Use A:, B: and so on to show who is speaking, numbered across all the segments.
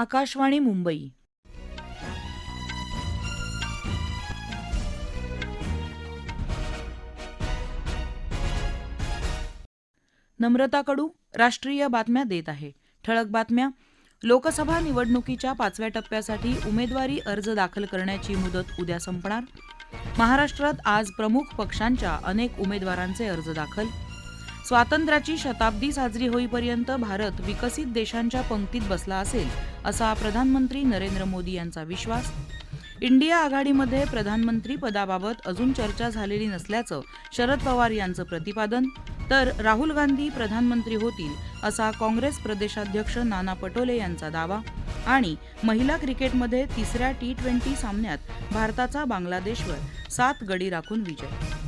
A: आकाशवाणी मुंबई नम्रता कडू राष्ट्रीय बातम्या देत आहे ठळक बातम्या लोकसभा निवडणुकीच्या पाचव्या टप्प्यासाठी उमेदवारी अर्ज दाखल करण्याची मुदत उद्या संपणार महाराष्ट्रात आज प्रमुख पक्षांच्या अनेक उमेदवारांचे अर्ज दाखल स्वातंत्र्याची शताब्दी साजरी होईपर्यंत भारत विकसित देशांच्या पंक्तीत बसला असेल असा प्रधानमंत्री नरेंद्र मोदी यांचा विश्वास इंडिया आघाडीमध्ये प्रधानमंत्री पदाबाबत अजून चर्चा झालेली नसल्याचं शरद पवार यांचं प्रतिपादन तर राहुल गांधी प्रधानमंत्री होतील असा काँग्रेस प्रदेशाध्यक्ष नाना पटोले यांचा दावा आणि महिला क्रिकेटमध्ये तिसऱ्या टी ट्वेंटी सामन्यात भारताचा बांगलादेशवर सात गडी राखून विजय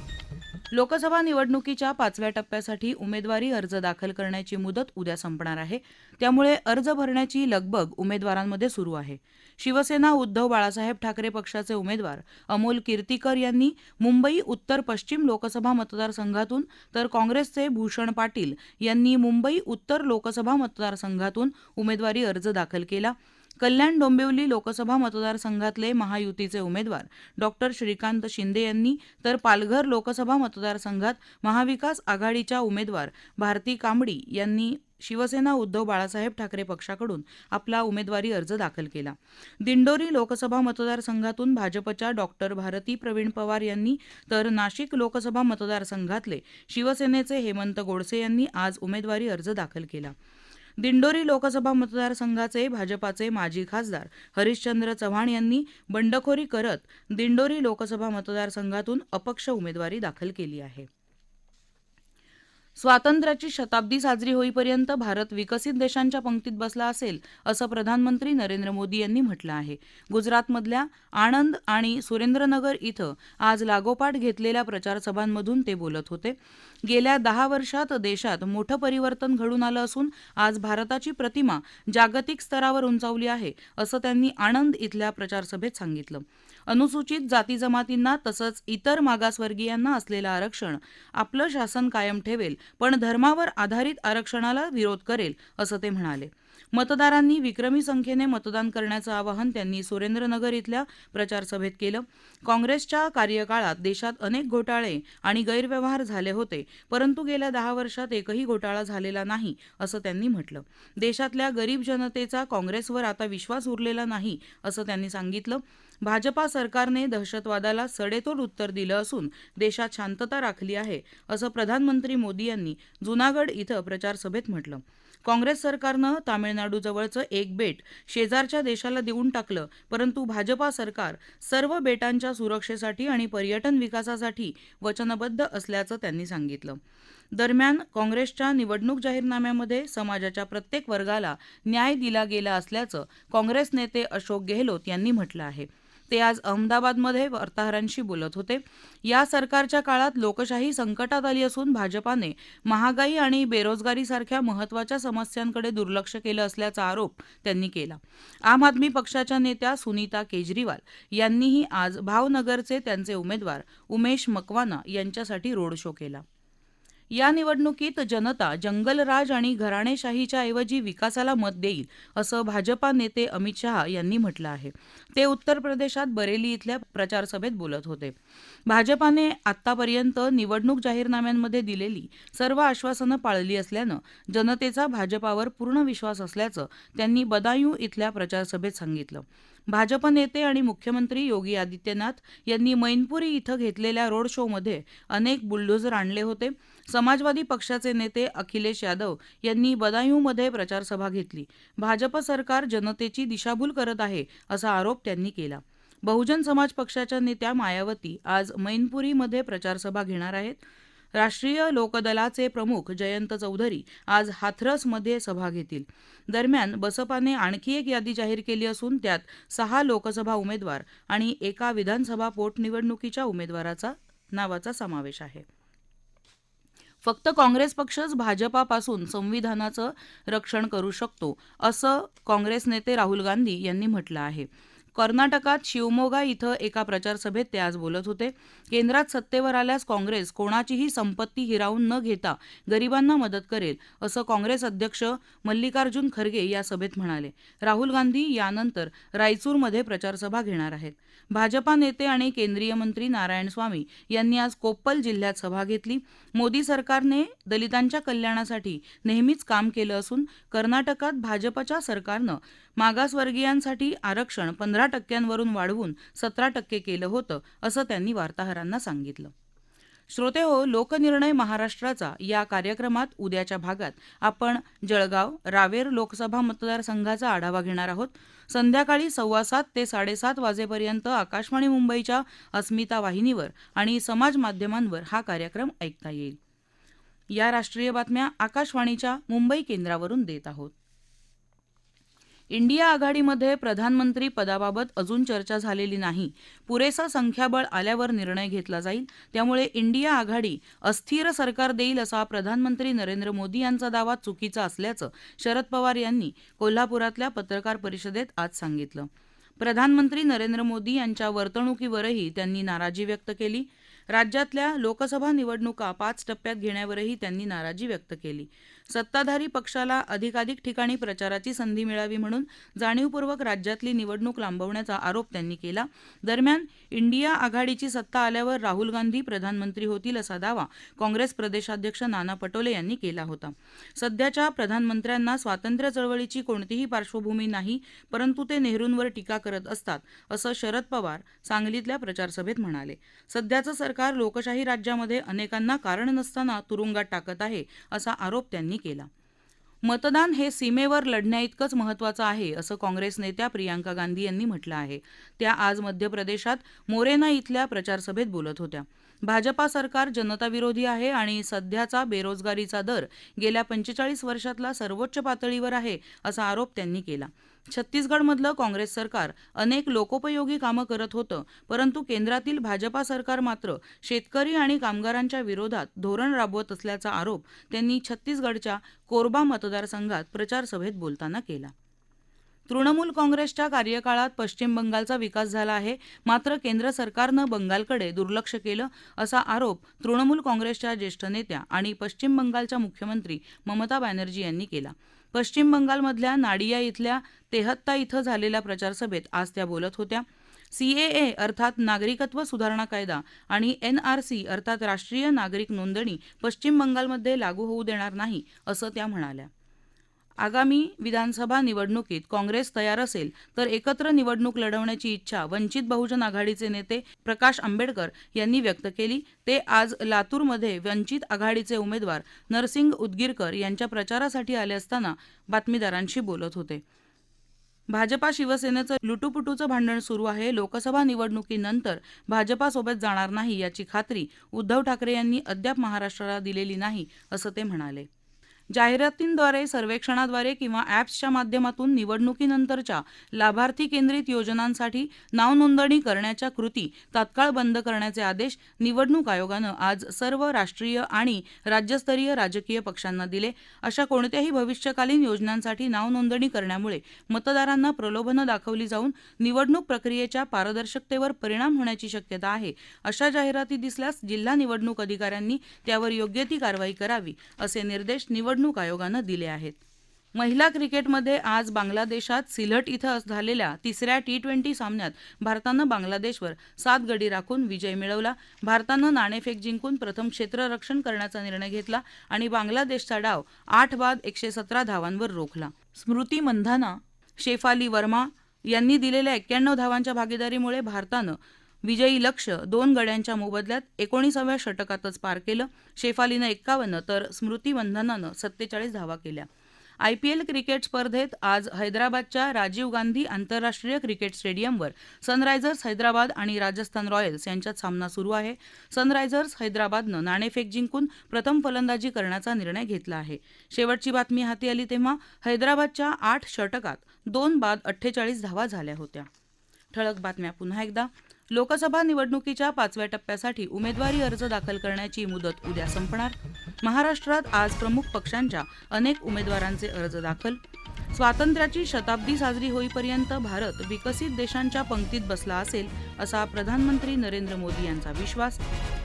A: लोकसभा निवडणुकीच्या पाचव्या टप्प्यासाठी उमेदवारी अर्ज दाखल करण्याची मुदत उद्या संपणार आहे त्यामुळे अर्ज भरण्याची लगबग उमेदवारांमध्ये सुरू आहे शिवसेना उद्धव बाळासाहेब ठाकरे पक्षाचे उमेदवार अमोल कीर्तीकर यांनी मुंबई उत्तर पश्चिम लोकसभा मतदारसंघातून तर काँग्रेसचे भूषण पाटील यांनी मुंबई उत्तर लोकसभा मतदारसंघातून उमेदवारी अर्ज दाखल केला कल्याण डोंबिवली लोकसभा मतदारसंघातले महायुतीचे उमेदवार डॉक्टर श्रीकांत शिंदे यांनी तर पालघर लोकसभा मतदारसंघात महाविकास आघाडीच्या उमेदवार भारती कांबडी यांनी शिवसेना उद्धव बाळासाहेब ठाकरे पक्षाकडून आपला उमेदवारी अर्ज दाखल केला दिंडोरी लोकसभा मतदारसंघातून भाजपच्या डॉक्टर भारती प्रवीण पवार यांनी तर नाशिक लोकसभा मतदारसंघातले शिवसेनेचे हेमंत गोडसे यांनी आज उमेदवारी अर्ज दाखल केला दिंडोरी लोकसभा मतदारसंघाचे भाजपाचे माजी खासदार हरिश्चंद्र चव्हाण यांनी बंडखोरी करत दिंडोरी लोकसभा मतदारसंघातून अपक्ष उमेदवारी दाखल केली आहे स्वातंत्र्याची शताब्दी साजरी होईपर्यंत भारत विकसित देशांच्या पंक्तीत बसला असेल असं प्रधानमंत्री नरेंद्र मोदी यांनी म्हटलं आहे गुजरातमधल्या आणंद आणि सुरेंद्रनगर इथं आज लागोपाठ घेतलेल्या प्रचारसभांमधून ते बोलत होते गेल्या दहा वर्षात देशात मोठं परिवर्तन घडून आलं असून आज भारताची प्रतिमा जागतिक स्तरावर उंचावली आहे असं त्यांनी आणंद इथल्या प्रचारसभेत सांगितलं अनुसूचित जाती जमातींना तसंच इतर मागासवर्गीयांना असलेलं आरक्षण आपलं शासन कायम ठेवेल पण धर्मावर आधारित आरक्षणाला विरोध करेल असं ते म्हणाले मतदारांनी विक्रमी संख्येने मतदान करण्याचं आवाहन त्यांनी सुरेंद्रनगर इथल्या प्रचारसभेत केलं काँग्रेसच्या कार्यकाळात देशात अनेक घोटाळे आणि गैरव्यवहार झाले होते परंतु गेल्या दहा वर्षात एकही घोटाळा झालेला नाही असं त्यांनी म्हटलं देशातल्या गरीब जनतेचा काँग्रेसवर आता विश्वास उरलेला नाही असं त्यांनी सांगितलं भाजपा सरकारने दहशतवादाला सडेतोड उत्तर दिलं असून देशात शांतता राखली आहे असं प्रधानमंत्री मोदी यांनी जुनागड इथं प्रचारसभेत म्हटलं काँग्रेस सरकारनं तामिळनाडूजवळचं एक बेट शेजारच्या देशाला देऊन टाकलं परंतु भाजपा सरकार सर्व बेटांच्या सुरक्षेसाठी आणि पर्यटन विकासासाठी वचनबद्ध असल्याचं त्यांनी सांगितलं दरम्यान काँग्रेसच्या निवडणूक जाहीरनाम्यामध्ये समाजाच्या प्रत्येक वर्गाला न्याय दिला गेला असल्याचं काँग्रेस नेते अशोक गेहलोत यांनी म्हटलं आहे ते आज अहमदाबादमध्ये वार्ताहरांशी बोलत होते या सरकारच्या काळात लोकशाही संकटात आली असून भाजपाने महागाई आणि बेरोजगारीसारख्या महत्वाच्या समस्यांकडे दुर्लक्ष केलं असल्याचा आरोप त्यांनी केला आम आदमी पक्षाच्या नेत्या सुनीता केजरीवाल यांनीही आज भावनगरचे त्यांचे उमेदवार उमेश मकवाना यांच्यासाठी रोड शो केला या निवडणुकीत जनता जंगलराज आणि घराणेशाहीच्या ऐवजी विकासाला मत देईल असं भाजपा नेते अमित शहा यांनी म्हटलं आहे ते उत्तर प्रदेशात बरेली इथल्या प्रचारसभेत बोलत होते भाजपाने आतापर्यंत निवडणूक जाहीरनाम्यांमध्ये दिलेली सर्व आश्वासनं पाळली असल्यानं जनतेचा भाजपावर पूर्ण विश्वास असल्याचं त्यांनी बदायूं इथल्या प्रचारसभेत सांगितलं भाजप नेते आणि मुख्यमंत्री योगी आदित्यनाथ यांनी मैनपुरी इथं घेतलेल्या रोड मध्ये अनेक बुलडोजर आणले होते समाजवादी पक्षाचे नेते अखिलेश यादव यांनी बदायूमध्ये प्रचारसभा घेतली भाजप सरकार जनतेची दिशाभूल करत आहे असा आरोप त्यांनी केला बहुजन समाज पक्षाच्या नेत्या मायावती आज मैनपुरीमध्ये प्रचारसभा घेणार आहेत राष्ट्रीय लोकदलाचे प्रमुख जयंत चौधरी आज हाथरसमध्ये सभा घेतील दरम्यान बसपाने आणखी एक यादी जाहीर केली असून त्यात सहा लोकसभा उमेदवार आणि एका विधानसभा पोटनिवडणुकीच्या उमेदवाराचा नावाचा समावेश आहे फक्त काँग्रेस पक्षच भाजपापासून संविधानाचं रक्षण करू शकतो असं काँग्रेस नेते राहुल गांधी यांनी म्हटलं आहे कर्नाटकात शिवमोगा इथं एका प्रचारसभेत ते आज बोलत होते केंद्रात सत्तेवर आल्यास काँग्रेस कोणाचीही संपत्ती हिरावून न घेता गरिबांना मदत करेल असं काँग्रेस अध्यक्ष मल्लिकार्जुन खरगे या सभेत म्हणाले राहुल गांधी यानंतर रायचूरमध्ये प्रचारसभा घेणार आहेत भाजपा नेते आणि केंद्रीय मंत्री नारायणस्वामी यांनी आज कोप्पल जिल्ह्यात सभा घेतली मोदी सरकारने दलितांच्या कल्याणासाठी नेहमीच काम केलं असून कर्नाटकात भाजपच्या सरकारनं मागासवर्गीयांसाठी आरक्षण पंधरा बारा टक्क्यांवरून वाढवून सतरा टक्के केलं होतं असं त्यांनी वार्ताहरांना सांगितलं श्रोते हो लोकनिर्णय महाराष्ट्राचा या कार्यक्रमात उद्याच्या भागात आपण जळगाव रावेर लोकसभा मतदारसंघाचा आढावा घेणार आहोत संध्याकाळी सव्वा सात ते साडेसात वाजेपर्यंत आकाशवाणी मुंबईच्या अस्मिता वाहिनीवर आणि समाज माध्यमांवर हा कार्यक्रम ऐकता येईल या राष्ट्रीय बातम्या आकाशवाणीच्या मुंबई केंद्रावरून देत आहोत इंडिया आघाडीमध्ये प्रधानमंत्री पदाबाबत अजून चर्चा झालेली नाही पुरेसा संख्याबळ आल्यावर निर्णय घेतला जाईल त्यामुळे इंडिया आघाडी अस्थिर सरकार देईल असा प्रधानमंत्री नरेंद्र मोदी यांचा दावा चुकीचा असल्याचं शरद पवार यांनी कोल्हापुरातल्या पत्रकार परिषदेत आज सांगितलं प्रधानमंत्री नरेंद्र मोदी यांच्या वर्तणुकीवरही त्यांनी नाराजी व्यक्त केली राज्यातल्या लोकसभा निवडणुका पाच टप्प्यात घेण्यावरही त्यांनी नाराजी व्यक्त केली सत्ताधारी पक्षाला अधिकाधिक ठिकाणी प्रचाराची संधी मिळावी म्हणून जाणीवपूर्वक राज्यातली निवडणूक लांबवण्याचा आरोप त्यांनी केला दरम्यान इंडिया आघाडीची सत्ता आल्यावर राहुल गांधी प्रधानमंत्री होतील असा दावा काँग्रेस प्रदेशाध्यक्ष नाना पटोले यांनी केला होता सध्याच्या प्रधानमंत्र्यांना स्वातंत्र्य चळवळीची कोणतीही पार्श्वभूमी नाही परंतु ते नेहरूंवर टीका करत असतात असं शरद पवार सांगलीतल्या प्रचारसभेत म्हणाले सध्याचं सरकार लोकशाही राज्यामध्ये अनेकांना कारण नसताना तुरुंगात टाकत आहे असा आरोप त्यांनी केला मतदान हे सीमेवर लढण्याइतकंच महत्वाचं आहे असं काँग्रेस नेत्या प्रियांका गांधी यांनी म्हटलं आहे त्या आज मध्य प्रदेशात मोरेना इथल्या प्रचारसभेत बोलत होत्या भाजपा सरकार जनताविरोधी आहे आणि सध्याचा बेरोजगारीचा दर गेल्या पंचेचाळीस वर्षातला सर्वोच्च पातळीवर आहे असा आरोप त्यांनी केला छत्तीसगडमधलं काँग्रेस सरकार अनेक लोकोपयोगी कामं करत होतं परंतु केंद्रातील भाजपा सरकार मात्र शेतकरी आणि कामगारांच्या विरोधात धोरण राबवत असल्याचा आरोप त्यांनी छत्तीसगडच्या कोरबा मतदारसंघात प्रचारसभेत बोलताना केला तृणमूल काँग्रेसच्या कार्यकाळात पश्चिम बंगालचा विकास झाला आहे मात्र केंद्र सरकारनं बंगालकडे दुर्लक्ष केलं असा आरोप तृणमूल काँग्रेसच्या ज्येष्ठ नेत्या आणि पश्चिम बंगालच्या मुख्यमंत्री ममता बॅनर्जी यांनी केला पश्चिम बंगालमधल्या नाडिया इथल्या तेहत्ता इथं झालेल्या प्रचारसभेत आज त्या बोलत होत्या सीएए अर्थात नागरिकत्व सुधारणा कायदा आणि एनआरसी अर्थात राष्ट्रीय नागरिक नोंदणी पश्चिम बंगालमध्ये लागू होऊ देणार नाही असं त्या म्हणाल्या आगामी विधानसभा निवडणुकीत काँग्रेस तयार असेल तर एकत्र निवडणूक लढवण्याची इच्छा वंचित बहुजन आघाडीचे नेते प्रकाश आंबेडकर यांनी व्यक्त केली ते आज लातूरमध्ये वंचित आघाडीचे उमेदवार नरसिंग उदगीरकर यांच्या प्रचारासाठी आले असताना बातमीदारांशी बोलत होते भाजपा शिवसेनेचं लुटूपुटूचं भांडण सुरू आहे लोकसभा निवडणुकीनंतर भाजपासोबत जाणार नाही याची खात्री उद्धव ठाकरे यांनी अद्याप महाराष्ट्राला दिलेली नाही असं ते म्हणाले जाहिरातींद्वारे सर्वेक्षणाद्वारे किंवा ॲप्सच्या माध्यमातून निवडणुकीनंतरच्या लाभार्थी केंद्रित योजनांसाठी नावनोंदणी करण्याच्या कृती तात्काळ बंद करण्याचे आदेश निवडणूक आयोगानं आज सर्व राष्ट्रीय आणि राज्यस्तरीय राजकीय पक्षांना दिले अशा कोणत्याही भविष्यकालीन योजनांसाठी नावनोंदणी करण्यामुळे मतदारांना प्रलोभनं दाखवली जाऊन निवडणूक प्रक्रियेच्या पारदर्शकतेवर परिणाम होण्याची शक्यता आहे अशा जाहिराती दिसल्यास जिल्हा निवडणूक अधिकाऱ्यांनी त्यावर योग्य ती कारवाई करावी असे निर्देश निवड निवडणूक आयोगानं दिले आहेत महिला क्रिकेटमध्ये आज बांगलादेशात सिलट इथं झालेल्या तिसऱ्या टी ट्वेंटी सामन्यात भारतानं बांगलादेशवर सात गडी राखून विजय मिळवला भारतानं नाणेफेक जिंकून प्रथम क्षेत्ररक्षण करण्याचा निर्णय घेतला आणि बांगलादेशचा डाव आठ बाद एकशे सतरा धावांवर रोखला स्मृती मंधाना शेफाली वर्मा यांनी दिलेल्या एक्क्याण्णव धावांच्या भागीदारीमुळे भारतानं विजयी लक्ष दोन गड्यांच्या मोबदल्यात एकोणीसाव्या षटकातच पार केलं शेफालीनं एक्कावन्न तर स्मृती वंधनानं सत्तेचाळीस धावा केल्या आयपीएल क्रिकेट स्पर्धेत आज हैदराबादच्या राजीव गांधी आंतरराष्ट्रीय क्रिकेट स्टेडियमवर सनरायझर्स हैदराबाद आणि राजस्थान रॉयल्स यांच्यात सामना सुरू आहे सनरायझर्स हैदराबादनं नाणेफेक जिंकून प्रथम फलंदाजी करण्याचा निर्णय घेतला आहे शेवटची बातमी हाती आली तेव्हा हैदराबादच्या आठ षटकात दोन बाद अठ्ठेचाळीस धावा झाल्या होत्या ठळक बातम्या पुन्हा एकदा लोकसभा निवडणुकीच्या पाचव्या टप्प्यासाठी उमेदवारी अर्ज दाखल करण्याची मुदत उद्या संपणार महाराष्ट्रात आज प्रमुख पक्षांच्या अनेक उमेदवारांचे अर्ज दाखल स्वातंत्र्याची शताब्दी साजरी होईपर्यंत भारत विकसित देशांच्या पंक्तीत बसला असेल असा प्रधानमंत्री नरेंद्र मोदी यांचा विश्वास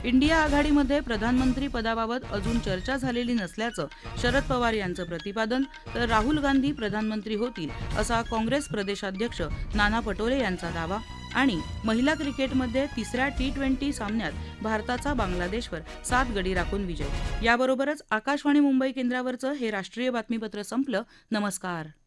A: इंडिया आघाडीमध्ये प्रधानमंत्री पदाबाबत अजून चर्चा झालेली नसल्याचं शरद पवार यांचं प्रतिपादन तर राहुल गांधी प्रधानमंत्री होतील असा काँग्रेस प्रदेशाध्यक्ष नाना पटोले यांचा दावा आणि महिला क्रिकेटमध्ये तिसऱ्या टी ट्वेंटी सामन्यात भारताचा बांगलादेशवर सात गडी राखून विजय याबरोबरच आकाशवाणी मुंबई केंद्रावरचं हे राष्ट्रीय बातमीपत्र संपलं नमस्कार